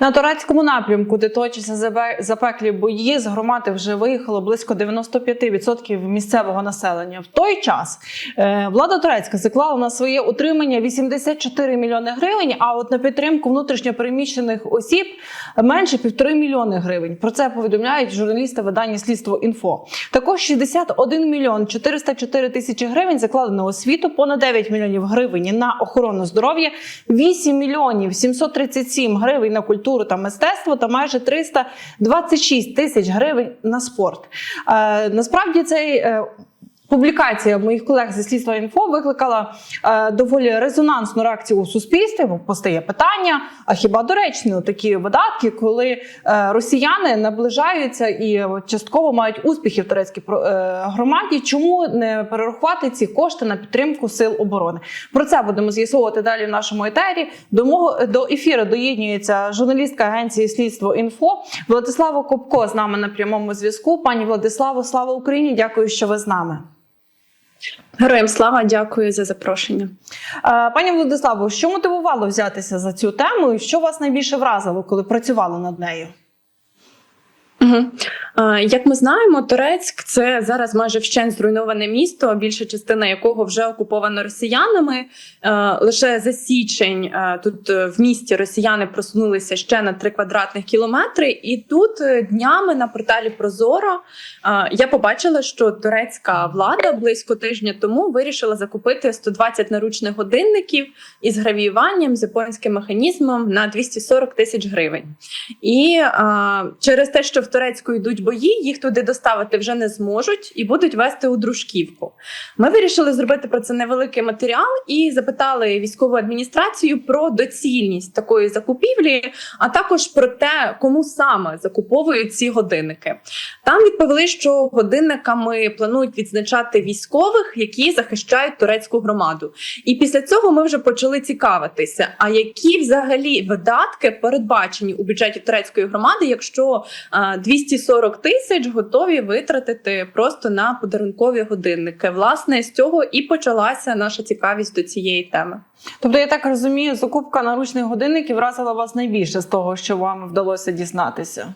На турецькому напрямку, де точаться запеклі бої, з громади вже виїхало близько 95% місцевого населення. В той час е, влада турецька заклала на своє утримання 84 мільйони гривень. А от на підтримку внутрішньопереміщених осіб менше півтори мільйони гривень. Про це повідомляють журналісти видання Слідство інфо. Також 61 мільйон 404 тисячі гривень заклали на освіту, понад 9 мільйонів гривень на охорону здоров'я, 8 мільйонів 737 гривень на культуру та мистецтво та майже 326 тисяч гривень на спорт. Е, насправді цей. Е, Публікація моїх колег зі слідства інфо викликала е, доволі резонансну реакцію у суспільстві. Бо постає питання: а хіба доречні такі видатки, коли е, росіяни наближаються і частково мають успіхи в турецькій е, громаді? Чому не перерахувати ці кошти на підтримку сил оборони? Про це будемо з'ясовувати далі в нашому етері. До мого до ефіру доєднюється журналістка агенції слідство інфо Владислава Копко з нами на прямому зв'язку. Пані Владиславо, слава Україні! Дякую, що ви з нами. Героям слава, дякую за запрошення. Е, Пані Владиславо, що мотивувало взятися за цю тему, і що вас найбільше вразило, коли працювали над нею? Угу. Як ми знаємо, Турецьк це зараз майже вщент зруйноване місто, більша частина якого вже окупована росіянами. Лише за січень тут е, в місті росіяни просунулися ще на 3 квадратних кілометри. І тут е, днями на порталі Прозоро я побачила, що турецька влада близько тижня тому вирішила закупити 120 наручних годинників із гравіюванням з японським механізмом на 240 тисяч гривень. І через те, що в Турецьку йдуть бої, їх туди доставити вже не зможуть і будуть вести у дружківку. Ми вирішили зробити про це невеликий матеріал і запитали військову адміністрацію про доцільність такої закупівлі, а також про те, кому саме закуповують ці годинники. Там відповіли, що годинниками планують відзначати військових, які захищають турецьку громаду. І після цього ми вже почали цікавитися, а які взагалі видатки передбачені у бюджеті турецької громади, якщо а, 240 тисяч готові витратити просто на подарункові годинники. Власне, з цього і почалася наша цікавість до цієї теми. Тобто, я так розумію, закупка наручних годинників вразила вас найбільше з того, що вам вдалося дізнатися.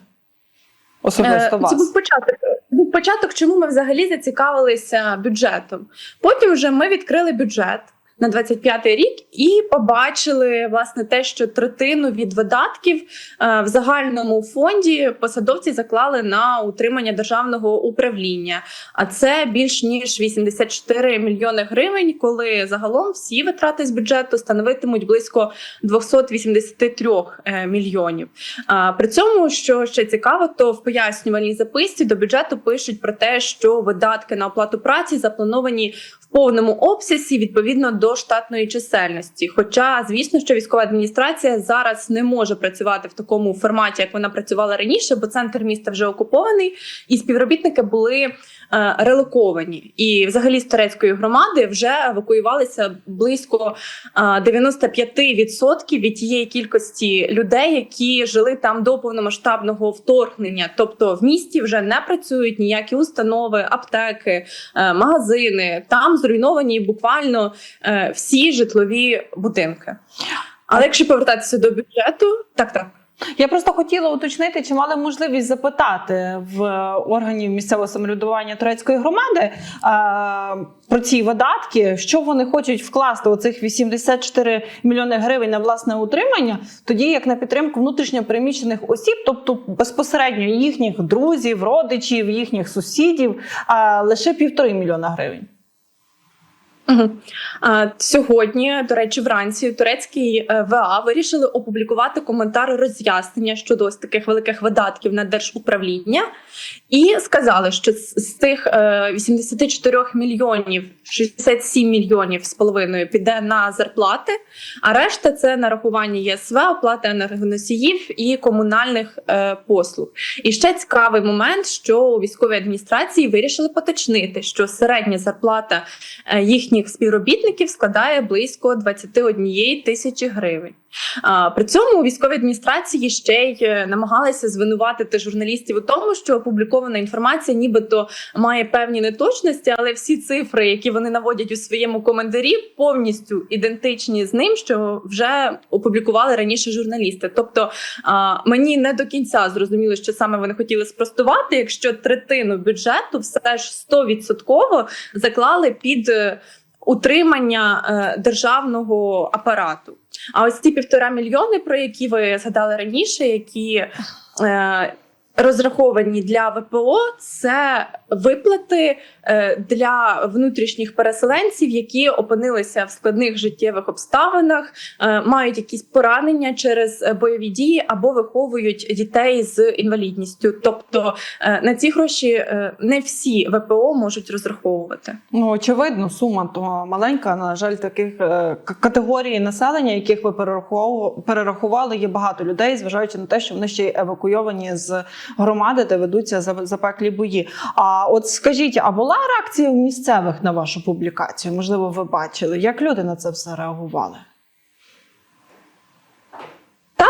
Особисто Е, вас. Це був початок. Був початок, чому ми взагалі зацікавилися бюджетом. Потім вже ми відкрили бюджет на 25-й рік і побачили власне те, що третину від видатків е, в загальному фонді посадовці заклали на утримання державного управління. А це більш ніж 84 мільйони гривень, коли загалом всі витрати з бюджету становитимуть близько 283 е, мільйонів. При цьому, що ще цікаво, то в пояснювальній записці до бюджету пишуть про те, що видатки на оплату праці заплановані повному обсязі відповідно до штатної чисельності. Хоча, звісно, що військова адміністрація зараз не може працювати в такому форматі, як вона працювала раніше, бо центр міста вже окупований, і співробітники були релоковані. І взагалі з турецької громади вже евакуювалися близько е, 95% від тієї кількості людей, які жили там до повномасштабного вторгнення. Тобто в місті вже не працюють ніякі установи, аптеки, е, магазини. Там зруйновані буквально е, всі житлові будинки. Але якщо повертатися до бюджету, так так. Я просто хотіла уточнити, чи мали можливість запитати в органів місцевого самоврядування турецької громади про ці видатки, що вони хочуть вкласти у цих 84 мільйони гривень на власне утримання, тоді як на підтримку внутрішньопереміщених осіб, тобто безпосередньо їхніх друзів, родичів, їхніх сусідів, лише півтори мільйона гривень. Сьогодні, до речі, вранці турецький е, ВА вирішили опублікувати коментар роз'яснення щодо ось таких великих видатків на держуправління, і сказали, що з, з тих е, 84 мільйонів 67 мільйонів з половиною піде на зарплати, а решта це нарахування ЄСВ, оплата енергоносіїв і комунальних е, послуг. І ще цікавий момент, що у військовій адміністрації вирішили поточнити, що середня зарплата їхніх їхніх співробітників складає близько 21 тисячі гривень. При цьому у військовій адміністрації ще й е, намагалися звинуватити журналістів у тому, що опублікована інформація, нібито має певні неточності, але всі цифри, які вони наводять у своєму коментарі, повністю ідентичні з ним, що вже опублікували раніше журналісти. Тобто мені не до кінця зрозуміло, що саме вони хотіли спростувати, якщо третину бюджету все ж 100% заклали під е, утримання е, державного апарату. А ось ці півтора мільйони, про які ви згадали раніше, які е, розраховані для ВПО, це виплати е, для внутрішніх переселенців, які опинилися в складних життєвих обставинах, е, мають якісь поранення через е, бойові дії або виховують дітей з інвалідністю. Тобто на ці гроші не всі ВПО можуть розраховувати. Ну, очевидно, сума то маленька. На жаль, таких категорій населення, яких ви перерахували, є багато людей, зважаючи на те, що вони ще евакуйовані з громади, де ведуться запеклі бої. А от скажіть, а була реакція місцевих на вашу публікацію? Можливо, ви бачили, як люди на це все реагували? Е,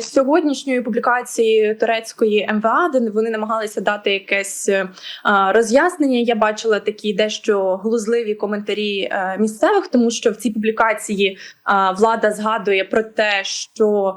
сьогоднішньої публікації турецької МВА, де вони намагалися дати якесь е, роз'яснення. Я бачила такі дещо глузливі коментарі е, місцевих, тому що в цій публікації влада згадує про те, що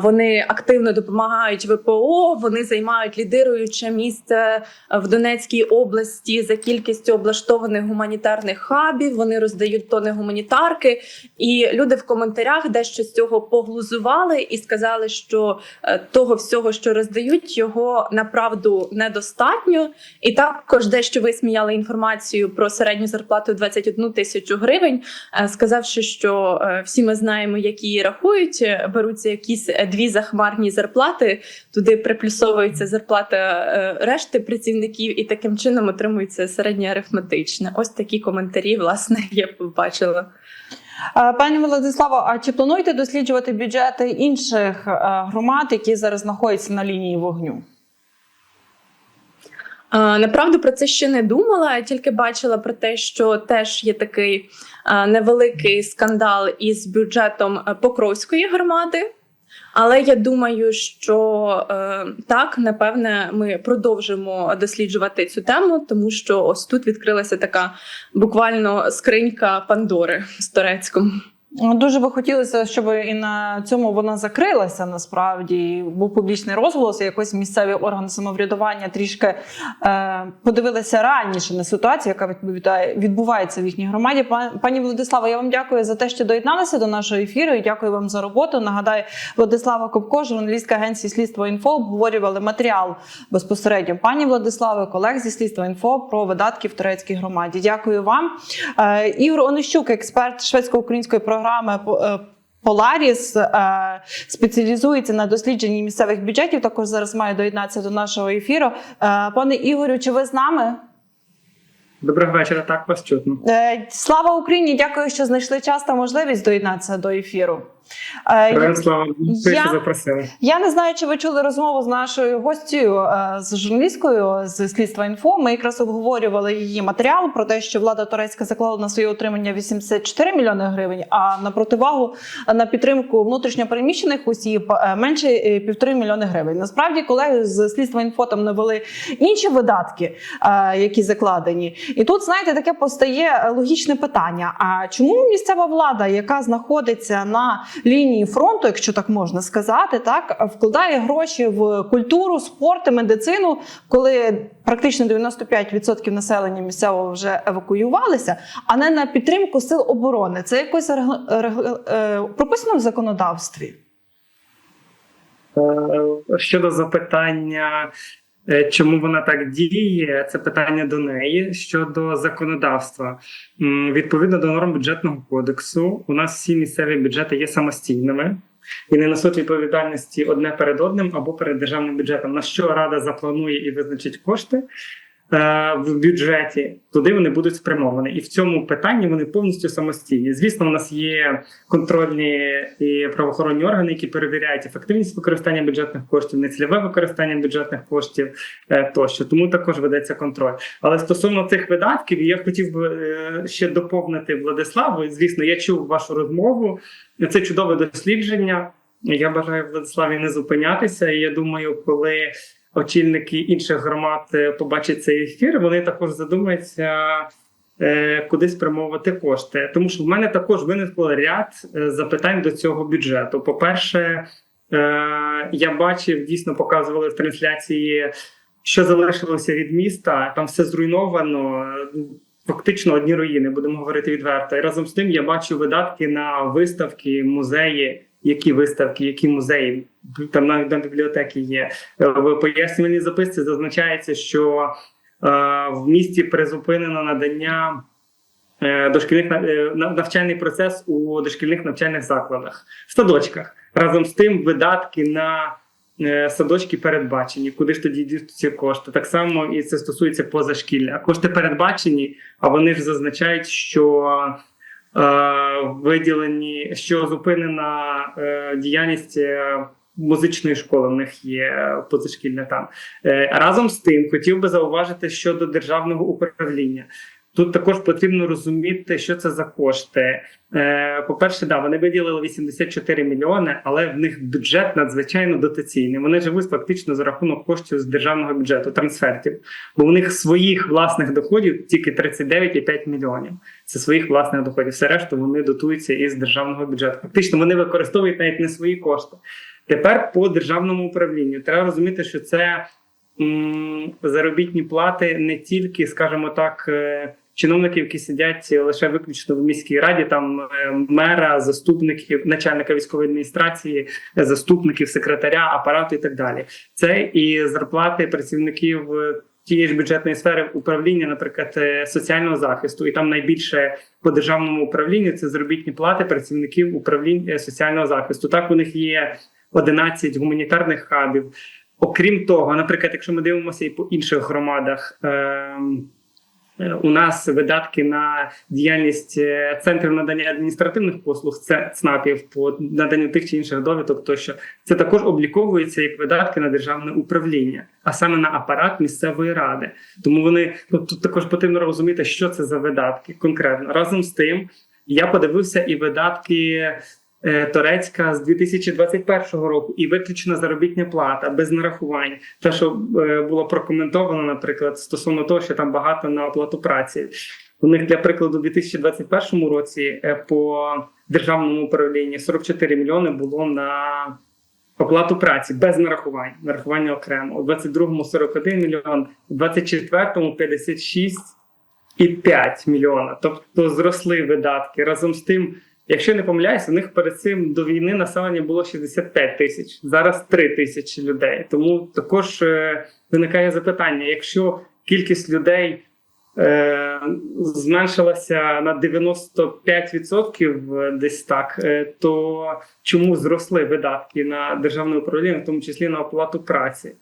вони активно допомагають ВПО, вони займають лідируюче місце в Донецькій області за кількістю облаштованих гуманітарних хабів. Вони роздають тони гуманітарки. І люди в коментарях дещо з цього поглузували і сказали, що е, того всього, що роздають, його направду недостатньо. І також дещо висміяли інформацію про середню зарплату 21 тисячу гривень, е, сказавши, що е, всі ми знаємо, які її рахують. Беруться якісь дві захмарні зарплати, туди приплюсовується зарплата решти працівників, і таким чином отримується середня арифметична. Ось такі коментарі, власне, я побачила. Е, Пані Владиславо, а чи плануєте досліджувати бюджети інших е, громад, які зараз знаходяться на лінії вогню? Направду про це ще не думала, тільки бачила про те, що теж є такий невеликий скандал із бюджетом е, Покровської громади. Але я думаю, що е, так, напевне, ми продовжимо досліджувати цю тему, тому що ось тут відкрилася така буквально скринька Пандори з турецьком. Дуже би хотілося, щоб і на цьому вона закрилася насправді. Був публічний розголос, і якось місцеві органи самоврядування трішки е, подивилися раніше на ситуацію, яка відповідає відбувається в їхній громаді. Пан- Пані Владислава, я вам дякую за те, що доєдналися до нашого ефіру. і Дякую вам за роботу. Нагадаю, Владислава Копко, журналістка агенції слідство інфо, обговорювали матеріал безпосередньо пані Владислави, колег зі слідства інфо про видатки в турецькій громаді. Дякую вам. Е, Ігор Онищук, експерт шведсько-української програми е, Поларіс е, спеціалізується на дослідженні місцевих бюджетів. Також зараз має доєднатися до нашого ефіру. Е, Пане Ігорю, чи ви з нами? Доброго вечора, так вас чутно. Слава Україні! Дякую, що знайшли час та можливість доєднатися до ефіру. Е, слава я- я... запросили. Я не знаю, чи ви чули розмову з нашою гостю, е, з журналісткою з слідства інфо. Ми якраз обговорювали її матеріал про те, що влада турецька заклала на своє утримання 84 мільйони гривень, а на противагу е, на підтримку внутрішньопереміщених осіб е, менше е, півтори мільйони гривень. Насправді, колеги з слідства інфо там навели інші видатки, е, які закладені. І тут, знаєте, таке постає логічне питання: а чому місцева влада, яка знаходиться на лінії фронту, якщо так можна сказати, так вкладає гроші в культуру, спорт медицину, коли практично 95% населення місцевого вже евакуювалися, а не на підтримку сил оборони? Це якось е, прописано в законодавстві. Е, Щодо запитання, чому вона так діє, це питання до неї. Щодо законодавства, відповідно до норм бюджетного кодексу, у нас всі місцеві бюджети є самостійними і не несуть відповідальності одне перед одним або перед державним бюджетом. На що рада запланує і визначить кошти, е, в бюджеті, туди вони будуть спрямовані. І в цьому питанні вони повністю самостійні. Звісно, у нас є контрольні і правоохоронні органи, які перевіряють ефективність використання бюджетних коштів, нецільове використання бюджетних коштів е, тощо. Тому також ведеться контроль. Але стосовно цих видатків, я хотів би е, ще доповнити Владиславу. Звісно, я чув вашу розмову. Це чудове дослідження. Я бажаю Владиславі не зупинятися. І я думаю, коли очільники інших громад е, побачать цей ефір, вони також задумаються, е, куди спрямовувати кошти. Тому що в мене також виникло ряд е, запитань до цього бюджету. По-перше, е, я бачив, дійсно показували в трансляції, що залишилося від міста. Там все зруйновано. Фактично одні руїни, будемо говорити відверто. І разом з тим я бачу видатки на виставки, музеї. Які виставки, які музеї там навіть на бібліотеки є Е, в пояснювальній записці. Зазначається, що е, в місті призупинено надання е, дошкільних е, навчальний процес у дошкільних навчальних закладах в садочках. Разом з тим, видатки на садочки передбачені. Куди ж тоді йдуть ці кошти? Так само і це стосується позашкілля. Кошти передбачені, а вони ж зазначають, що виділені, що зупинена е, діяльність. е, Музичної школи в них є позашкільне там Е, разом з тим хотів би зауважити щодо державного управління. Тут також потрібно розуміти, що це за кошти. Е, По-перше, да, вони виділили 84 мільйони, але в них бюджет надзвичайно дотаційний. Вони живуть фактично за рахунок коштів з державного бюджету, трансфертів. Бо в них своїх власних доходів тільки 39,5 мільйонів. Це своїх власних доходів. Все решту вони дотуються із державного бюджету. Фактично вони використовують навіть не свої кошти. Тепер по державному управлінню треба розуміти, що це заробітні плати не тільки, скажімо так, е, чиновників, які сидять лише виключно в міській раді, там е, мера, заступників, начальника військової адміністрації, е, заступників, секретаря, апарату і так далі. Це і зарплати працівників. е, Тієї ж бюджетної сфери управління, наприклад, е, соціального захисту, і там найбільше по державному управлінню це заробітні плати працівників управління соціального захисту. Так у них є 11 гуманітарних хабів. Окрім того, наприклад, якщо ми дивимося і по інших громадах, е, у нас видатки на діяльність е, центрів надання адміністративних послуг, це ЦНАПів по наданню тих чи інших довідок, тощо це також обліковується як видатки на державне управління, а саме на апарат місцевої ради. Тому вони ну, тут також потрібно розуміти, що це за видатки конкретно. Разом з тим, я подивився і видатки. Е, Торецька з 2021 року і виключена заробітня плата без нарахувань. Те, що е, було прокоментовано, наприклад, стосовно того, що там багато на оплату праці. У них для прикладу, у 2021 році е, по державному управлінні 44 мільйони було на оплату праці без нарахувань, нарахування окремо. У 22-му 41 мільйон, у 24-му 56 і 5 мільйона. Тобто зросли видатки. Разом з тим, якщо не помиляюсь, у них перед цим до війни населення було 65 тисяч, зараз 3 тисячі людей. Тому також е, виникає запитання: якщо кількість людей е, зменшилася на 95% е, десь так, е, то чому зросли видатки на державне управління, в тому числі на оплату праці?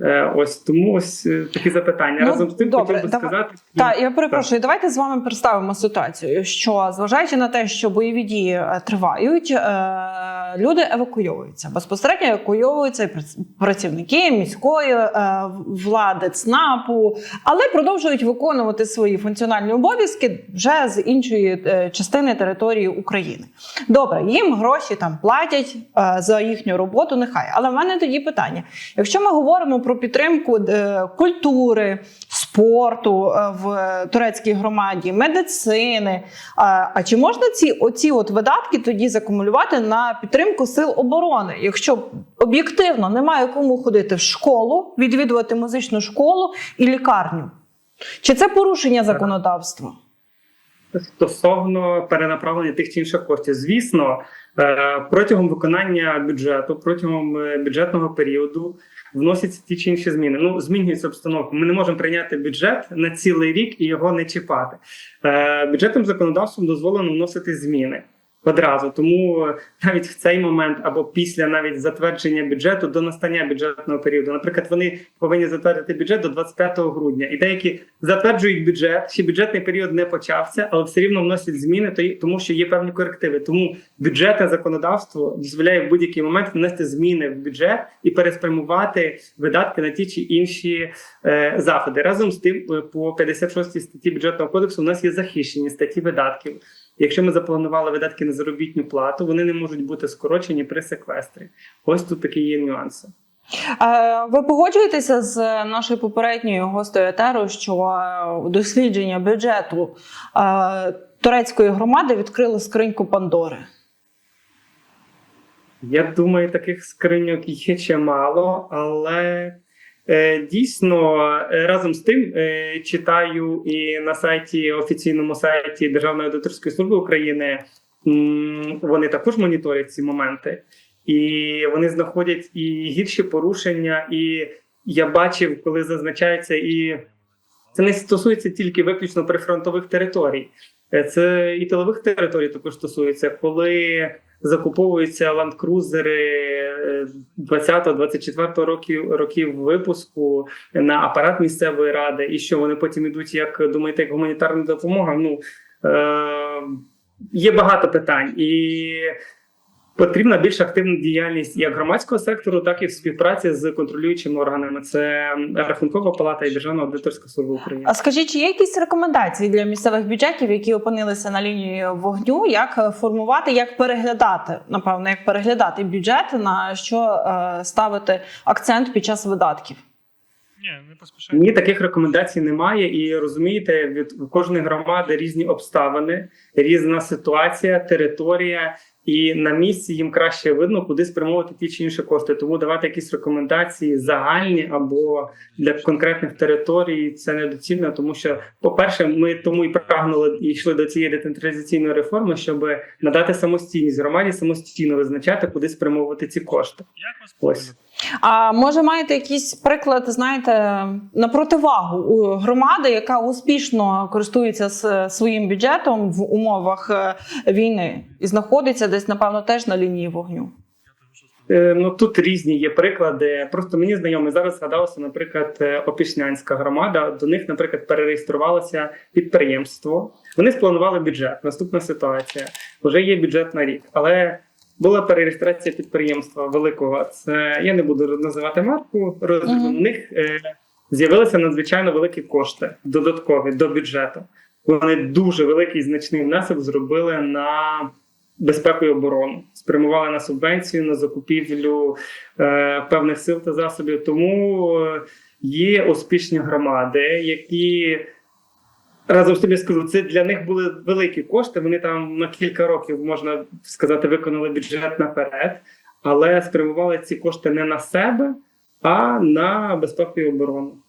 Е, Ось тому ось е, такі запитання. Ну, Разом з тим добре, хотів би давай- сказати. Так, я перепрошую, давайте з вами представимо ситуацію, що зважаючи на те, що бойові дії е, тривають, е, люди евакуйовуються. Безпосередньо евакуйовуються працівники міської е, влади, ЦНАПу, але продовжують виконувати свої функціональні обов'язки вже з іншої е, частини території України. Добре, їм гроші там платять е, за їхню роботу, нехай. Але в мене тоді питання: якщо ми говоримо про підтримку культури, спорту е, в турецькій громаді, медицини. А, чи можна ці оці от видатки тоді закумулювати на підтримку сил оборони, якщо об'єктивно немає кому ходити в школу, відвідувати музичну школу і лікарню? Чи це порушення законодавства? Стосовно перенаправлення тих чи інших коштів, звісно, е, протягом виконання бюджету, протягом е, бюджетного періоду вносяться ті чи інші зміни. Ну, змінюється обстановка. Ми не можемо прийняти бюджет на цілий рік і його не чіпати. Е, Бюджетним законодавством дозволено вносити зміни. Одразу. Тому навіть в цей момент або після навіть затвердження бюджету до настання бюджетного періоду. Наприклад, вони повинні затвердити бюджет до 25 грудня, і деякі затверджують бюджет. Ще бюджетний період не почався, але все рівно вносять зміни, то тому що є певні корективи. Тому бюджетне законодавство дозволяє в будь-який момент внести зміни в бюджет і переспрямувати видатки на ті чи інші е, заходи. Разом з тим, е, по 56 статті бюджетного кодексу у нас є захищені статті видатків. Якщо ми запланували видатки на заробітну плату, вони не можуть бути скорочені при секвестрі. Ось тут такі є нюанси. Ви погоджуєтеся з нашою попередньою гостею етеру, що е, дослідження бюджету е, турецької громади відкрили скриньку Пандори? Я думаю, таких скриньок є чимало, але дійсно е, разом з тим е, читаю і на сайті офіційному сайті Державної аудиторської служби України. Вони також моніторять ці моменти, і вони знаходять і гірші порушення. І я бачив, коли зазначається, і це не стосується тільки виключно прифронтових територій. Е, Це і тилових територій також стосується, коли закуповуються ландкрузери 20-24 років років випуску на апарат місцевої ради, і що вони потім ідуть, як думаєте, як гуманітарна допомога. Ну е- є багато питань і. Потрібна більш активна діяльність як громадського сектору, так і в співпраці з контролюючими органами. Це Рахункова палата і Державна аудиторська служба України. А скажіть, чи є якісь рекомендації для місцевих бюджетів, які опинилися на лінії вогню, як формувати, як переглядати, напевно, як переглядати бюджет, на що е, ставити акцент під час видатків? Ні, не. Ні, таких рекомендацій немає. І розумієте, від кожної громади різні обставини, різна ситуація, територія, і на місці їм краще видно, куди спрямовувати ті чи інші кошти. Тому давати якісь рекомендації загальні або для конкретних територій це недоцільно, тому що, по-перше, ми тому і прагнули і йшли до цієї децентралізаційної реформи, щоб надати самостійність громаді, самостійно визначати, куди спрямовувати ці кошти. Як Ось. А може маєте якийсь приклад, знаєте, на противагу громади, яка успішно користується своїм бюджетом в умовах е, війни і знаходиться десь, напевно, теж на лінії вогню? Е, Ну тут різні є приклади. Просто мені знайомі зараз згадалося, наприклад, е, Опішнянська громада. До них, наприклад, перереєструвалося підприємство. Вони спланували бюджет. Наступна ситуація. Вже є бюджет на рік, але була перереєстрація підприємства великого. Це я не буду називати марку. роздрібну. Мгм. У них е, з'явилися надзвичайно великі кошти додаткові до бюджету. Вони дуже великий значний внесок зробили на безпеку і оборону, спрямували на субвенцію, на закупівлю е, певних сил та засобів. Тому е, є успішні громади, які разом з тим я скажу, це для них були великі кошти. Вони там на кілька років можна сказати, виконали бюджет наперед, але спрямували ці кошти не на себе, а на безпеку і оборону.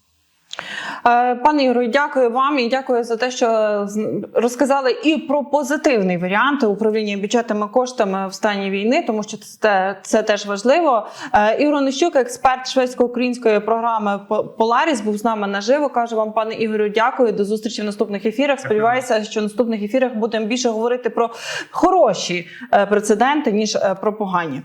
Е, Пане Ігорю, дякую вам і дякую за те, що розказали і про позитивний варіант управління бюджетними коштами в стані війни, тому що це, це теж важливо. Е, Ігор Онищук, експерт шведсько-української програми По- Поларіс, був з нами наживо. Кажу вам, пане Ігорю, дякую. До зустрічі в наступних ефірах. Сподіваюся, що в наступних ефірах будемо більше говорити про хороші е, прецеденти ніж про погані.